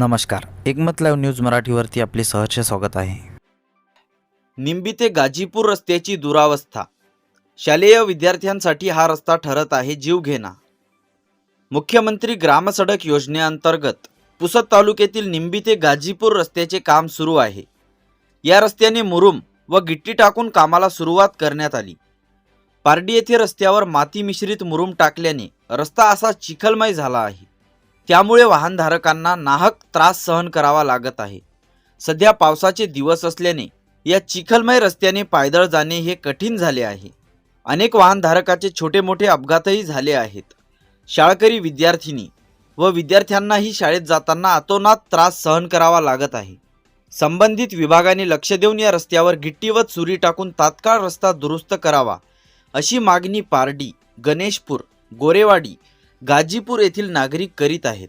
नमस्कार. एकमत live news मराठीवरती आपले सहर्ष स्वागत आहे. निंबी ते गाजीपूर रस्त्याची दुरावस्था. शालेय विद्यार्थ्यांसाठी हा रस्ता ठरत आहे जीवघेणा मुख्यमंत्री ग्रामसडक योजनेअंतर्गत पुसद तालुक्यातील निंबी ते गाजीपूर रस्त्याचे काम सुरू आहे. या रस्त्याने मुरुम व गिट्टी टाकून कामाला सुरुवात करण्यात आली. पारडी येथे रस्त्यावर माती मिश्रित मुरुम टाकल्याने रस्ता असा चिखलमय झाला आहे. त्यामुळे वाहनधारकांना नाहक त्रास सहन करावा लागत आहे. सध्या पावसाचे दिवस असल्याने या चिखलमय रस्त्याने पायदळ जाणे हे कठीण झाले आहे. अनेक वाहनधारकाचे छोटे मोठे अपघातही झाले आहेत. शाळकरी विद्यार्थिनी व विद्यार्थ्यांनाही शाळेत जाताना अतोनात त्रास सहन करावा लागत आहे. संबंधित विभागाने लक्ष देऊन या रस्त्यावर गिट्टी व चुरी टाकून तात्काळ रस्ता दुरुस्त करावा अशी मागणी पारडी गणेशपूर गोरेवाडी गाजीपूर येथील नागरिक करीत आहेत.